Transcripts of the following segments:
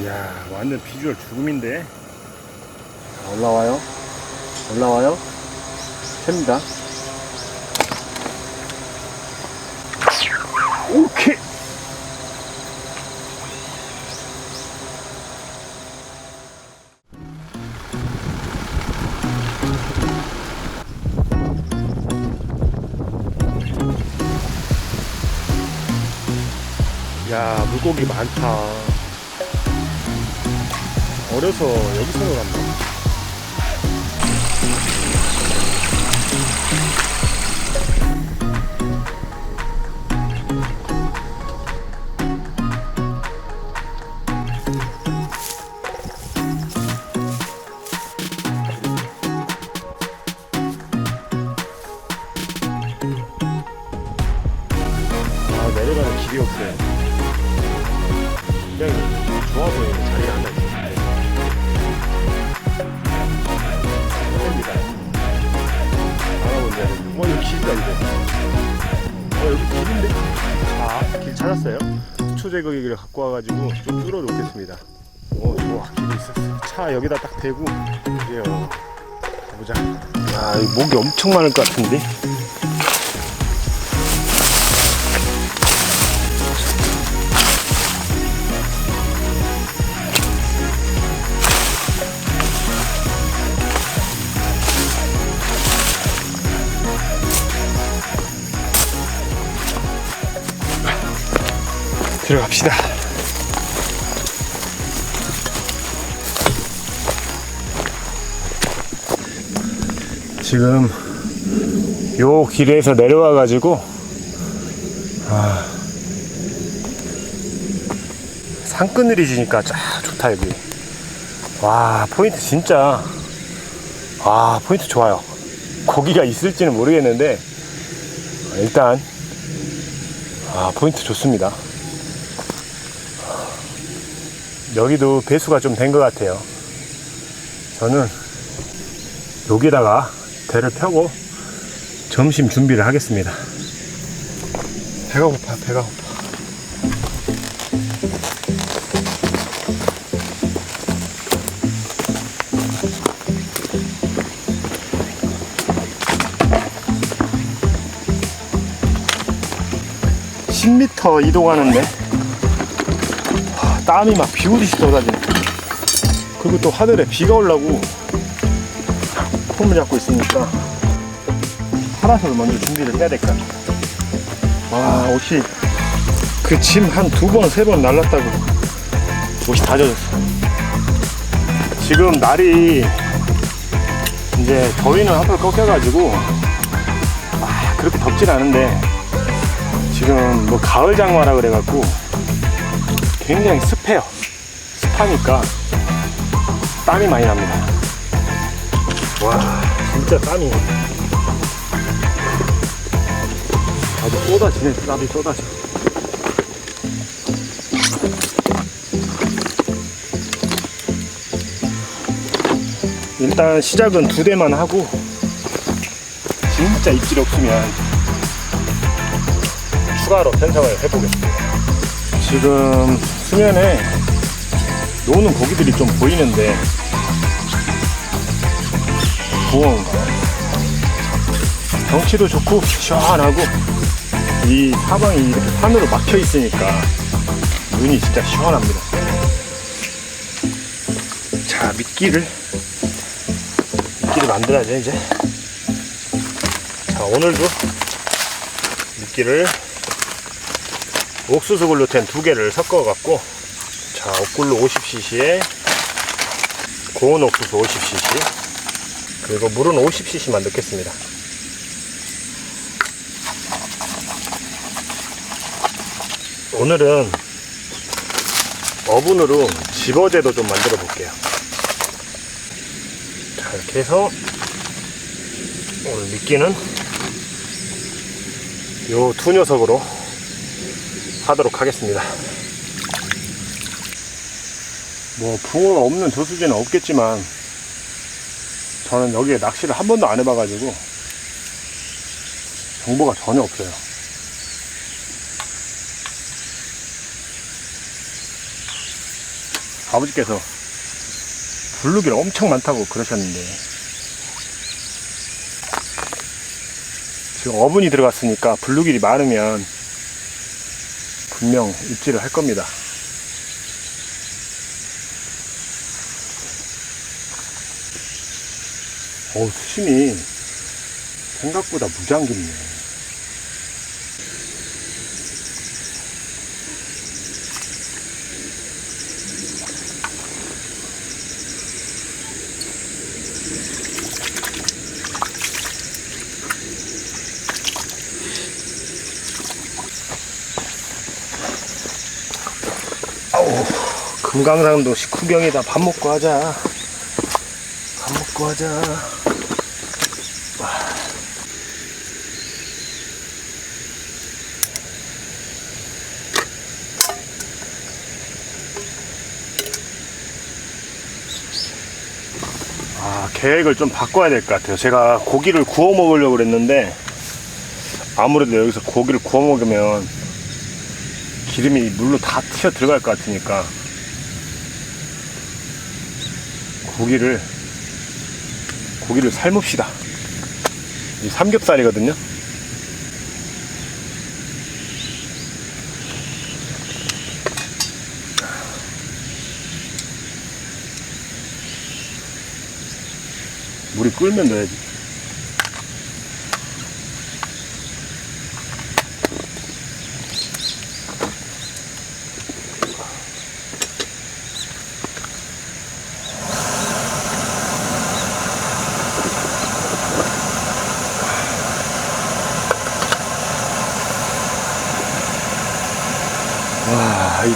이야 완전 비주얼 죽음인데 올라와요. 올라와요. 셉니다. 오케이 야 물고기 많다 어려서 여기서 놀았나 아 내려가는 길이 없어요 자길 찾았어요. 수초 제거기를 갖고 와가지고 좀 뚫어 놓겠습니다. 어 좋아 차 여기다 딱 대고 그래요 가보자. 아이 목이 엄청 많을 것 같은데 들어갑시다. 지금 요 길에서 내려와 가지고 아, 산그늘이 지니까 쫙 좋다 여기. 와 포인트 진짜 아 포인트 좋아요. 고기가 있을지는 모르겠는데 일단 아 포인트 좋습니다. 여기도 배수가 좀 된 것 같아요. 저는 여기다가 배를 펴고 점심 준비를 하겠습니다. 배가 고파, 배가 고파. (10m) 이동하는데 땀이 막 비 오듯이 쏟아지네. 그리고 또 하늘에 비가 오려고 폼을 잡고 있으니까 파라솔 먼저 준비를 해야 될 것 같아. 와, 옷이 그 짐 한 두 번, 세번 날랐다고 옷이 다 젖었어. 지금 날이 이제 더위는 한풀 꺾여가지고 아, 그렇게 덥진 않은데 지금 뭐 가을 장마라 그래갖고 굉장히 습해요. 습하니까 땀이 많이 납니다. 와, 진짜 땀이 아주 쏟아지네, 땀이 쏟아져. 일단 시작은 두 대만 하고 진짜 입질 없으면 추가로 편성을 해보겠습니다. 지금 수면에 노는 고기들이 좀 보이는데 부엉 경치도 좋고 시원하고 이 사방이 이렇게 산으로 막혀 있으니까 눈이 진짜 시원합니다. 자 미끼를 미끼를 만들어야죠 이제. 자 오늘도 미끼를 옥수수 글루텐 두 개를 섞어 갖고 자 옥글루 50cc에 고운 옥수수 50cc 그리고 물은 50cc만 넣겠습니다. 오늘은 어분으로 집어제도 좀 만들어 볼게요. 자 이렇게 해서 오늘 미끼는 요 두 녀석으로 하도록 하겠습니다. 뭐 붕어가 없는 저수지는 없겠지만 저는 여기에 낚시를 한 번도 안 해봐가지고 정보가 전혀 없어요. 아버지께서 블루기를 엄청 많다고 그러셨는데 지금 어분이 들어갔으니까 블루길이 많으면 분명 입질을 할 겁니다. 어우, 수심이 생각보다 깊네. 금강산도 식후경이다. 밥 먹고 하자. 밥 먹고 하자. 아, 계획을 좀 바꿔야 될 것 같아요. 제가 고기를 구워 먹으려고 그랬는데, 아무래도 여기서 고기를 구워 먹으면 기름이 물로 다 튀어 들어갈 것 같으니까, 고기를, 고기를 삶읍시다. 이 삼겹살이거든요. 물이 끓면 넣어야지.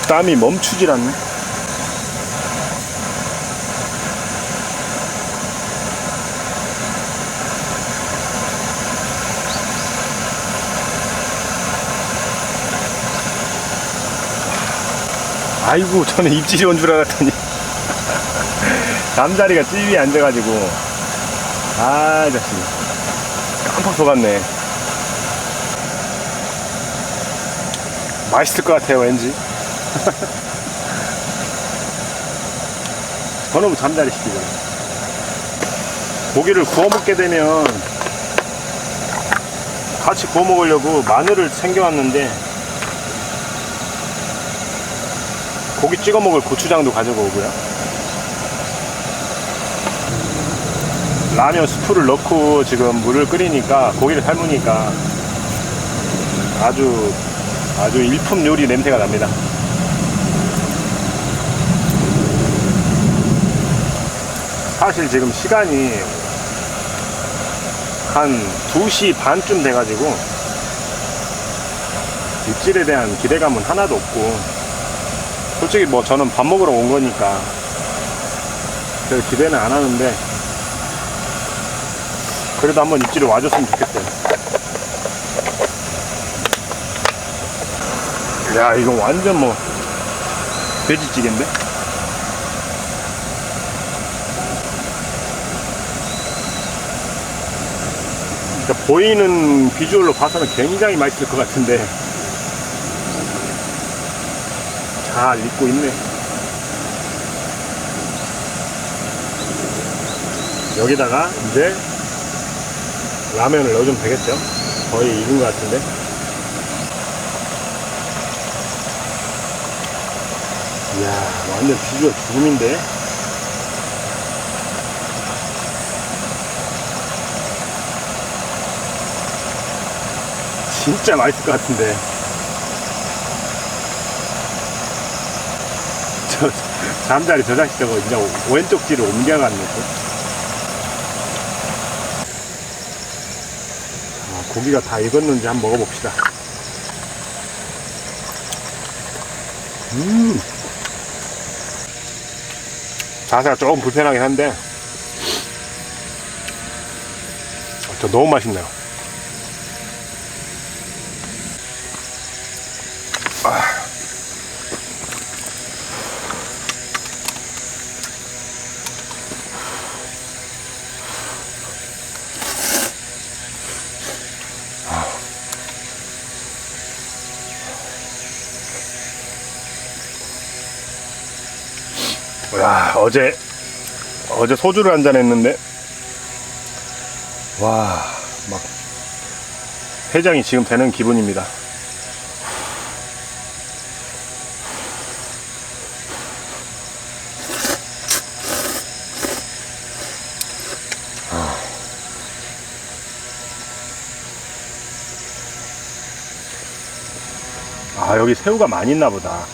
땀이 멈추질 않네. 아이고 저는 입질이 온 줄 알았더니. 잠자리가 찌위에 앉아가지고. 아 자식. 깜빡 속았네. 맛있을 것 같아요 왠지 저놈 잠자리 시키고 고기를 구워 먹게 되면 같이 구워 먹으려고 마늘을 챙겨왔는데 고기 찍어 먹을 고추장도 가지고 오고요. 라면 스프를 넣고 지금 물을 끓이니까 고기를 삶으니까 아주 아주 일품 요리 냄새가 납니다. 사실 지금 시간이 한 2시 반쯤 돼가지고 입질에 대한 기대감은 하나도 없고 솔직히 뭐 저는 밥 먹으러 온 거니까 별 기대는 안 하는데 그래도 한번 입질을 와줬으면 좋겠어요. 야 이거 완전 뭐 돼지찌개인데 그러니까 보이는 비주얼로 봐서는 굉장히 맛있을 것 같은데 잘 익고 있네. 여기다가 이제 라면을 넣어주면 되겠죠? 거의 익은 것 같은데. 이야, 완전 비주얼 죽음인데? 진짜 맛있을 것 같은데. 저 잠자리 저 자식 저거 이제 왼쪽 뒤로 옮겨갔네 또. 아, 고기가 다 익었는지 한번 먹어봅시다. 음. 자세가 조금 불편하긴 한데, 저 너무 맛있네요. 아. 아. 와 어제 어제 소주를 한 잔 했는데 와 막 해장이 지금 되는 기분입니다. 여기 새우가 많이 있나 보다.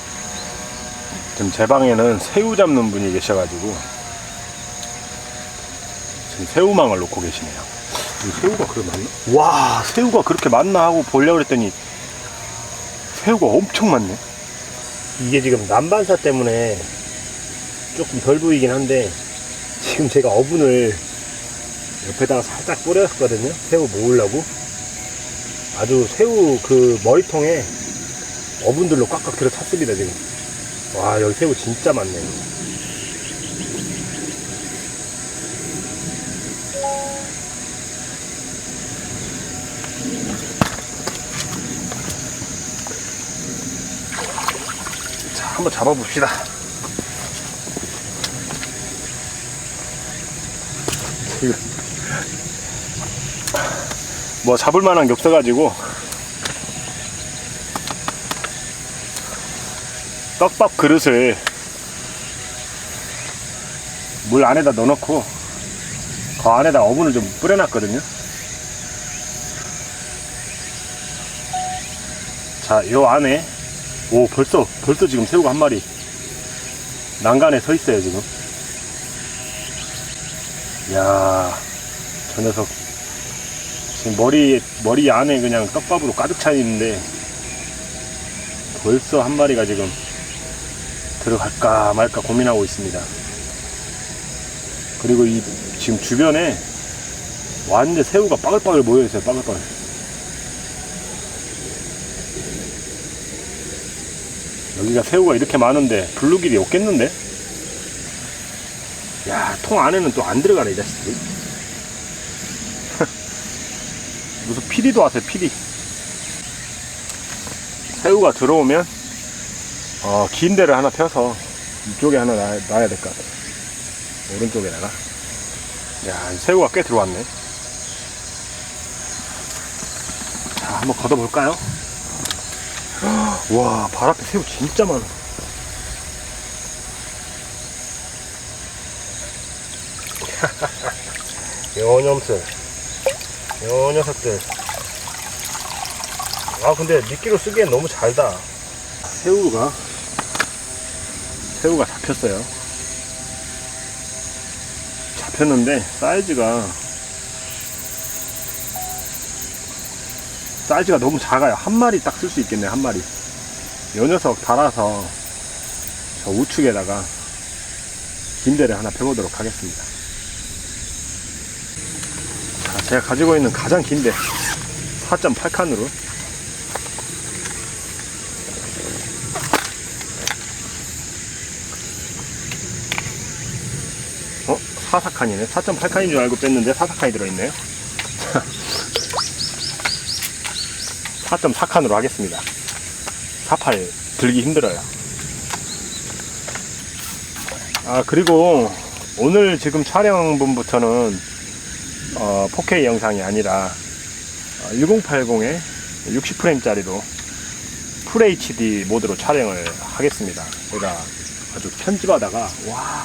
지금 제 방에는 새우 잡는 분이 계셔가지고 지금 새우망을 놓고 계시네요. 이 새우가 그렇게 많나? 와 새우가 그렇게 많나 하고 보려고 그랬더니 새우가 엄청 많네. 이게 지금 난반사 때문에 조금 덜 보이긴 한데 지금 제가 어분을 옆에다가 살짝 뿌렸거든요. 새우 모으려고. 아주 새우 그 머리통에 어분들로 꽉꽉 들어 찼습니다 지금. 와 여기 새우 진짜 많네요 자 한번 잡아봅시다. 뭐 잡을 만한 게 없어가지고 떡밥 그릇을 물 안에다 넣어놓고 그 안에다 어분을 좀 뿌려놨거든요. 자, 요 안에 오 벌써 벌써 지금 새우가 한 마리 난간에 서 있어요 지금. 야, 저 녀석 지금 머리 머리 안에 그냥 떡밥으로 가득 차 있는데 벌써 한 마리가 지금 들어갈까 말까 고민하고 있습니다. 그리고 이 지금 주변에 완전 새우가 빠글빠글 모여 있어요. 빠글빠글. 여기가 새우가 이렇게 많은데 블루길이 없겠는데? 야, 통 안에는 또 안 들어가네, 이 자식들. 무슨 피리도 왔어요, 피리. 새우가 들어오면 어, 긴 데를 하나 펴서 이쪽에 하나 놔야, 놔야 될 것 같아요. 오른쪽에다가. 야, 이 새우가 꽤 들어왔네. 자, 한번 걷어볼까요? 와, 발 앞에 새우 진짜 많아. 요 녀석들. 요 녀석들. 아, 근데 미끼로 쓰기엔 너무 잘다. 새우가 새우가 잡혔어요. 잡혔는데 사이즈가 사이즈가 너무 작아요. 한 마리 딱 쓸 수 있겠네 한 마리. 요 녀석 달아서 저 우측에다가 김대를 하나 펴보도록 하겠습니다. 자, 제가 가지고 있는 가장 긴데 4.8칸으로 4사칸이네. 4.8칸인 줄 알고 뺐는데 4사칸이 들어있네요. 4.4칸으로 하겠습니다. 48 들기 힘들어요. 아, 그리고 오늘 지금 촬영분부터는 어, 4K 영상이 아니라 1080에 60프레임짜리로 풀 HD 모드로 촬영을 하겠습니다. 제가 아주 편집하다가 와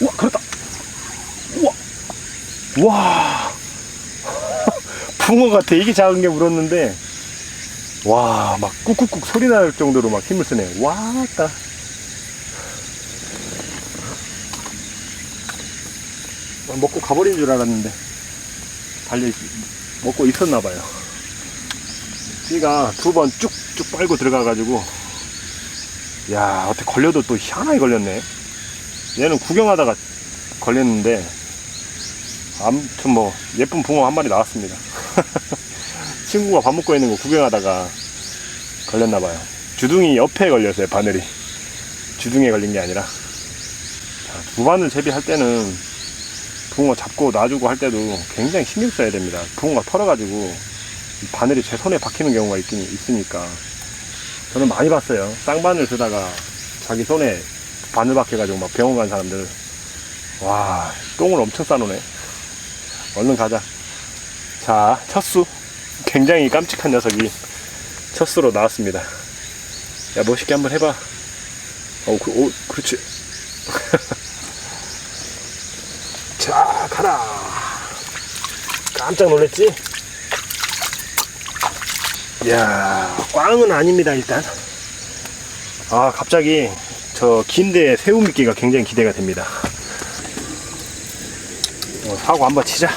우와 그렇다 와. 붕어가 되게 작은 게 물었는데. 와 막 꾹꾹꾹 소리 날 정도로 막 힘을 쓰네. 와따 먹고 가버린 줄 알았는데. 달려 먹고 있었나 봐요. 찌가 두 번 쭉쭉 빨고 들어가 가지고. 야 어떻게 걸려도 또 희한하게 걸렸네. 얘는 구경하다가 걸렸는데 아무튼 뭐 예쁜 붕어 한 마리 나왔습니다. 친구가 밥 먹고 있는 거 구경하다가 걸렸나 봐요. 주둥이 옆에 걸렸어요 바늘이. 주둥이에 걸린 게 아니라. 자, 두 바늘 재배할 때는 붕어 잡고 놔주고 할 때도 굉장히 신경 써야 됩니다. 붕어가 털어가지고 이 바늘이 제 손에 박히는 경우가 있긴 있으니까. 저는 많이 봤어요. 쌍바늘 쓰다가 자기 손에 바늘 박혀가지고 막 병원 간 사람들. 와, 똥을 엄청 싸놓네. 얼른 가자. 자, 첫 수. 굉장히 깜찍한 녀석이 첫 수로 나왔습니다. 야, 멋있게 한번 해봐. 어, 그, 오, 그렇지. 자, 가라. 깜짝 놀랬지? 이야, 꽝은 아닙니다, 일단. 아, 갑자기 저 긴데 새우 미끼가 굉장히 기대가 됩니다. 어, 사고 한번 치자.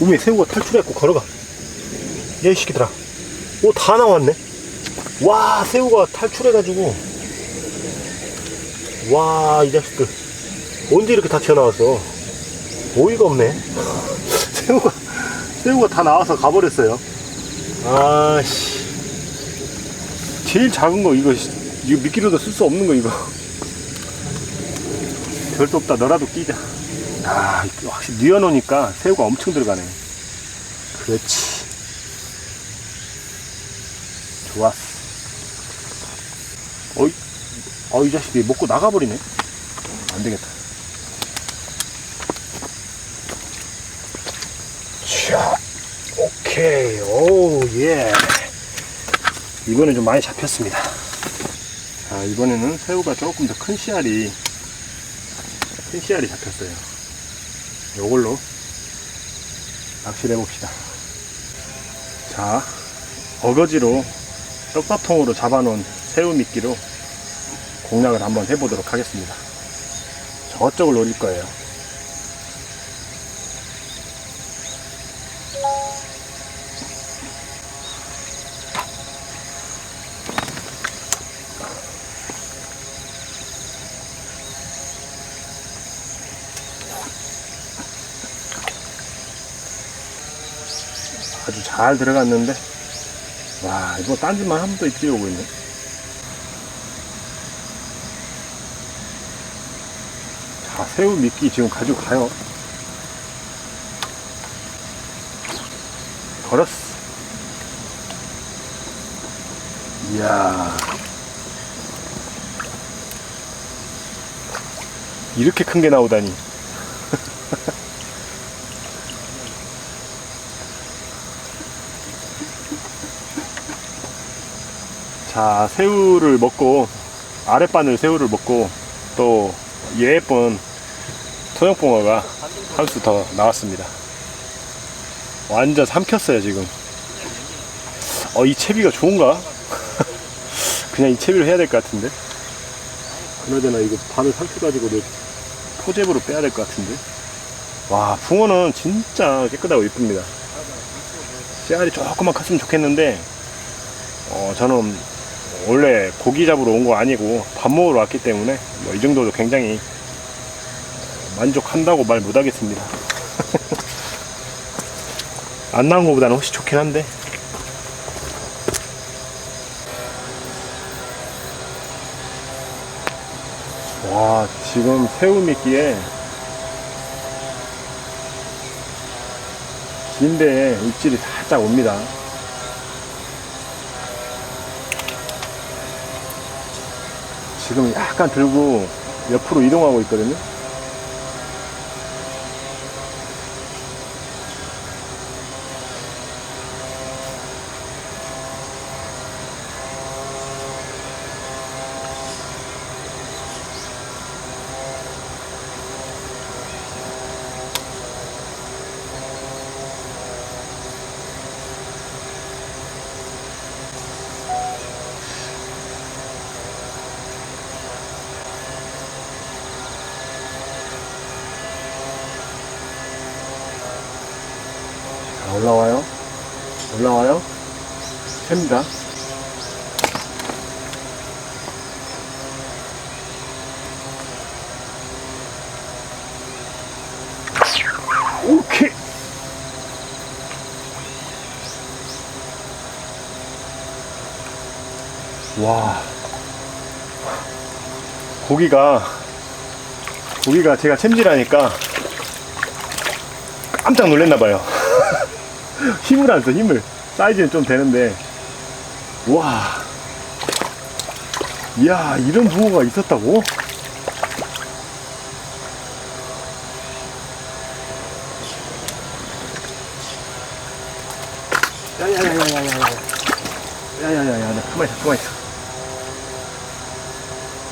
우에 새우가 탈출했고 걸어가. 얘이 새끼들아. 오, 다 나왔네. 와, 새우가 탈출해가지고. 와, 이 자식들. 언제 이렇게 다 튀어나왔어? 어이가 없네. 새우가, 새우가 다 나와서 가버렸어요. 아씨. 제일 작은 거, 이거, 씨, 이거 미끼로도 쓸 수 없는 거, 이거. 별도 없다. 너라도 끼자. 아, 확실히 뉘어놓으니까 새우가 엄청 들어가네. 그렇지. 좋았어. 어이, 어, 이 자식이 먹고 나가버리네. 안 되겠다. 자, 오케이. 오, 예. 이번엔 좀 많이 잡혔습니다. 자, 이번에는 새우가 조금 더 큰 씨알이, 큰 씨알이 잡혔어요. 요걸로 낚시를 해봅시다. 자, 어거지로 떡밥통으로 잡아놓은 새우 미끼로 공략을 한번 해보도록 하겠습니다. 저쪽을 노릴 거예요. 아주 잘 들어갔는데. 와 이거 딴짓만 하면 또 입질이 오고 있네. 자 새우 미끼 지금 가지고 가요. 걸었어. 이야. 이렇게 큰 게 나오다니 자, 새우를 먹고, 아랫바늘 새우를 먹고, 또, 예쁜 토종붕어가 한 수 더 나왔습니다. 완전 삼켰어요, 지금. 어, 이 채비가 좋은가? 그냥 이 채비로 해야 될 것 같은데? 그나저나 이거 바늘 삼켜가지고 내 포잽으로 빼야 될 것 같은데? 와, 붕어는 진짜 깨끗하고 이쁩니다. 씨알이 조금만 컸으면 좋겠는데, 어, 저는 원래 고기 잡으러 온 거 아니고 밥 먹으러 왔기 때문에 뭐 이 정도도 굉장히 만족한다고 말 못하겠습니다. 안 나온 것보다는 훨씬 좋긴 한데. 와, 지금 새우 미끼에 긴데 입질이 살짝 옵니다. 지금 약간 들고 옆으로 이동하고 있거든요. 자, 올라와요. 올라와요. 셉니다. 오케이. 와. 고기가, 고기가 제가 챔질하니까 깜짝 놀랐나봐요. 힘을 안 써, 힘을. 사이즈는 좀 되는데. 와. 이야, 이런 붕어가 있었다고?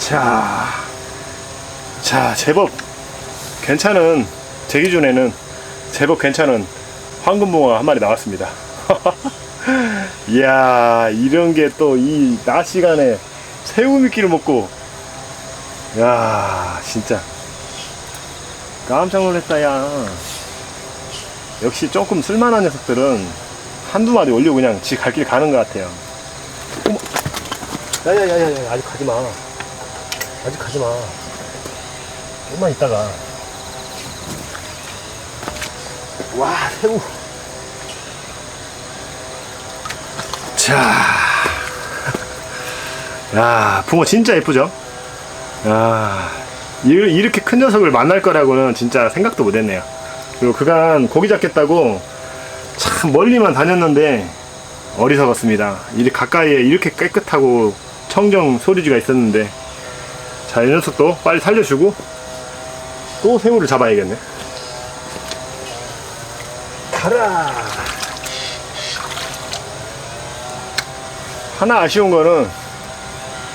자, 자 제법 괜찮은 제 기준에는 제법 괜찮은 황금붕어가 한 마리 나왔습니다. 이야 이런 게 또 이 낮 시간에 새우 미끼를 먹고. 야 진짜. 깜짝 놀랐다 야. 역시 조금 쓸만한 녀석들은 한두 마리 올리고 그냥 지 갈 길 가는 것 같아요. 어머. 야야야야야 아직 가지마 아직 가지 마 조금만 있다가 와 새우 자, 야, 붕어 진짜 예쁘죠? 야, 이- 이렇게 큰 녀석을 만날 거라고는 진짜 생각도 못 했네요. 그리고 그간 고기 잡겠다고 참 멀리만 다녔는데 어리석었습니다. 이리 가까이에 이렇게 깨끗하고 청정 소리지가 있었는데 자, 이 녀석도 빨리 살려주고 또 새우를 잡아야겠네. 가라! 하나 아쉬운 거는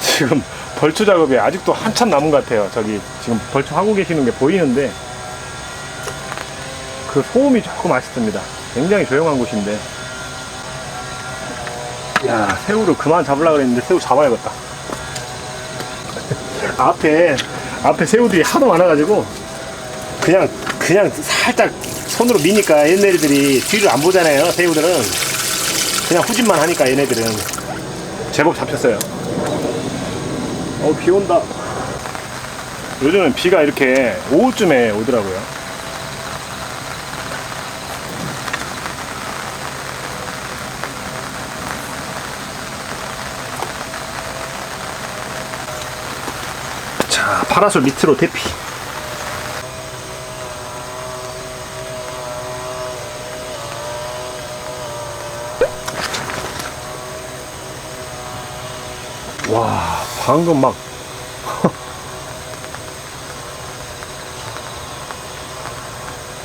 지금 벌초 작업이 아직도 한참 남은 것 같아요. 저기 지금 벌초 하고 계시는 게 보이는데 그 소음이 조금 아쉽습니다. 굉장히 조용한 곳인데 야 새우를 그만 잡으려고 그랬는데 새우 잡아야겠다. 앞에 앞에 새우들이 하도 많아가지고 그냥 그냥 살짝 손으로 미니까 얘네들이 뒤를 안 보잖아요. 새우들은 그냥 후진만 하니까 얘네들은 제법 잡혔어요. 어, 비 온다. 요즘은 비가 이렇게 오후쯤에 오더라고요. 자, 파라솔 밑으로 대피. 와, 방금 막.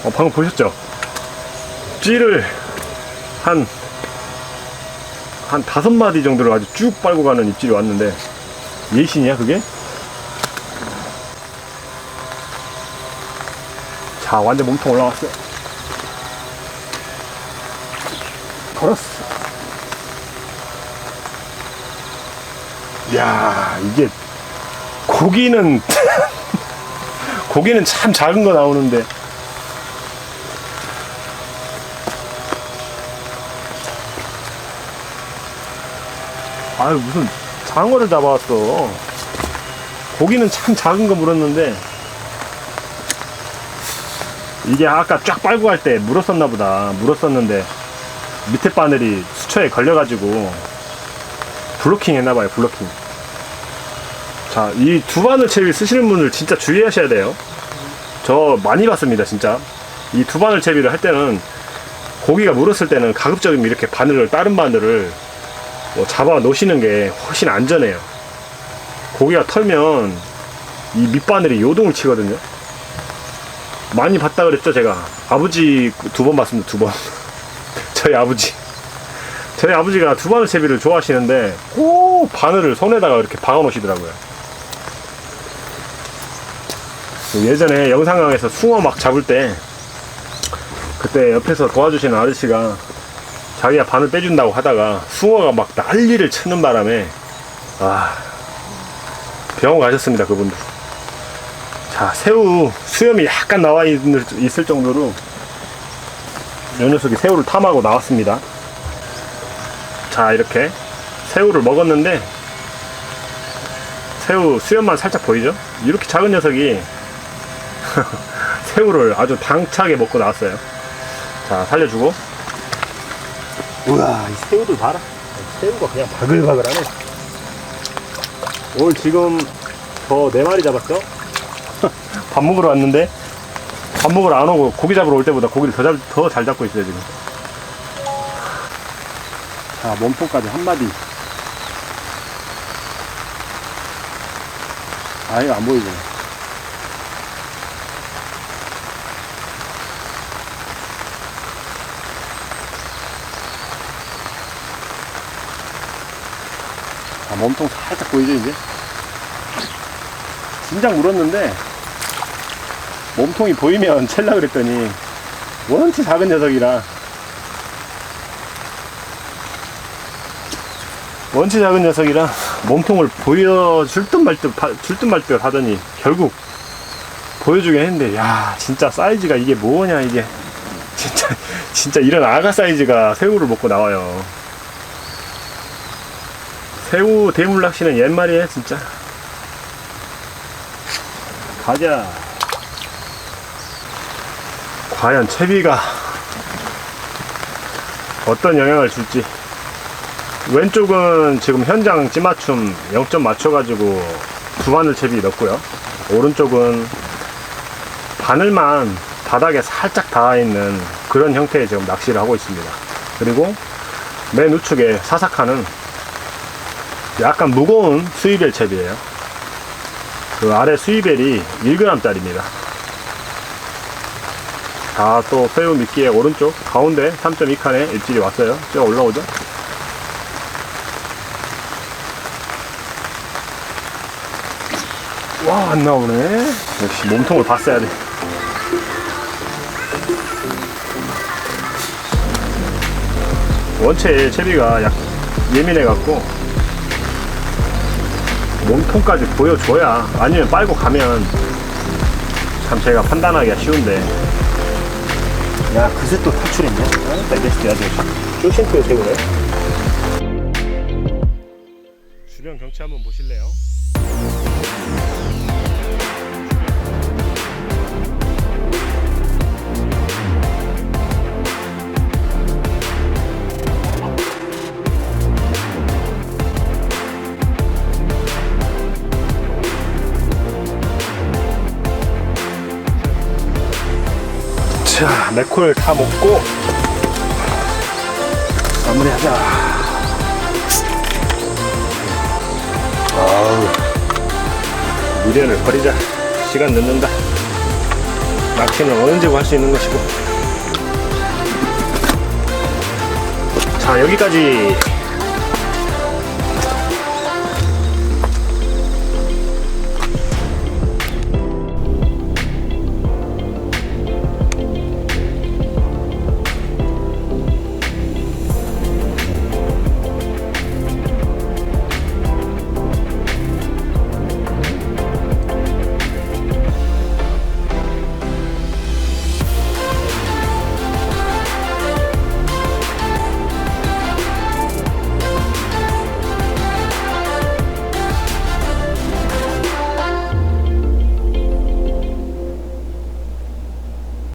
어, 방금 보셨죠? 찌를 한, 한 다섯 마디 정도를 아주 쭉 빨고 가는 입질이 왔는데, 예신이야, 그게? 자, 완전 몸통 올라왔어. 걸었어. 야 이게 고기는 고기는 참 작은 거 나오는데 아유 무슨 장어를 잡아왔어 고기는 참 작은 거 물었는데 이게 아까 쫙 빨고 갈 때 물었었나 보다. 물었었는데 밑에 바늘이 수초에 걸려가지고 블로킹 했나봐요 블로킹. 자 이 두 바늘 채비 쓰시는 분들 진짜 주의하셔야 돼요. 저 많이 봤습니다 진짜. 이 두 바늘 채비를 할 때는 고기가 물었을 때는 가급적이면 이렇게 바늘을 다른 바늘을 뭐 잡아 놓으시는 게 훨씬 안전해요. 고기가 털면 이 밑바늘이 요동을 치거든요 많이 봤다 그랬죠 제가 아버지 두 번 봤습니다 두번 저희 아버지 저희 아버지가 두 바늘 채비를 좋아하시는데 꼭 바늘을 손에다가 이렇게 박아 놓으시더라고요. 예전에 영상강에서 숭어 막 잡을 때 그때 옆에서 도와주시는 아저씨가 자기가 바늘 빼준다고 하다가 숭어가 막 난리를 치는 바람에 아 병원 가셨습니다 그분도. 자 새우 수염이 약간 나와 있을, 정도로 이 녀석이 새우를 탐하고 나왔습니다. 자 이렇게 새우를 먹었는데 새우 수염만 살짝 보이죠? 이렇게 작은 녀석이 새우를 아주 당차게 먹고 나왔어요 자 살려주고 우와 이 새우들 봐라 새우가 그냥 바글바글하네 오늘 지금 저네 마리 잡았죠? 밥 먹으러 왔는데 밥 먹으러 안 오고 고기 잡으러 올 때보다 고기를 더잘 잡고 있어요 지금 자, 몸통까지 한 마디. 아, 이거 안 보이네. 몸통 살짝 보이죠 이제? 진작 물었는데 몸통이 보이면 첼라 그랬더니 원치 작은 녀석이라. 원치 작은 녀석이라 몸통을 보여줄 듯 말듯 줄듯 말듯 하더니 결국 보여주긴 했는데 야 진짜 사이즈가 이게 뭐냐 이게. 진짜 진짜 이런 아가 사이즈가 새우를 먹고 나와요. 새우 대물 낚시는 옛말이에요 진짜. 가자 과연 채비가 어떤 영향을 줄지. 왼쪽은 지금 현장 찌맞춤 0점 맞춰가지고 두 바늘 채비 넣고요. 오른쪽은 바늘만 바닥에 살짝 닿아있는 그런 형태의 지금 낚시를 하고 있습니다. 그리고 맨 우측에 사사카는 약간 무거운 수이벨 채비예요. 그 아래 수이벨이 1g짜리입니다 자, 또 새우 미끼의 오른쪽 가운데 3.2칸에 입질이 왔어요. 쭉 올라오죠? 와, 안 나오네. 역시 몸통을 봤어야 돼. 원체 채비가 약 예민해 갖고 몸통까지 보여줘야 아니면 빨고 가면 참 제가 판단하기가 쉬운데 야, 그새 또 탈출했네. 알겠을 아주 쇼싱크에 세우네. 주변 경치 한번 보실래요? 자, 맥콜 다 먹고 마무리하자. 아우, 미련을 버리자. 시간 늦는다. 낚시는 언제고 할 수 있는 것이고. 자, 여기까지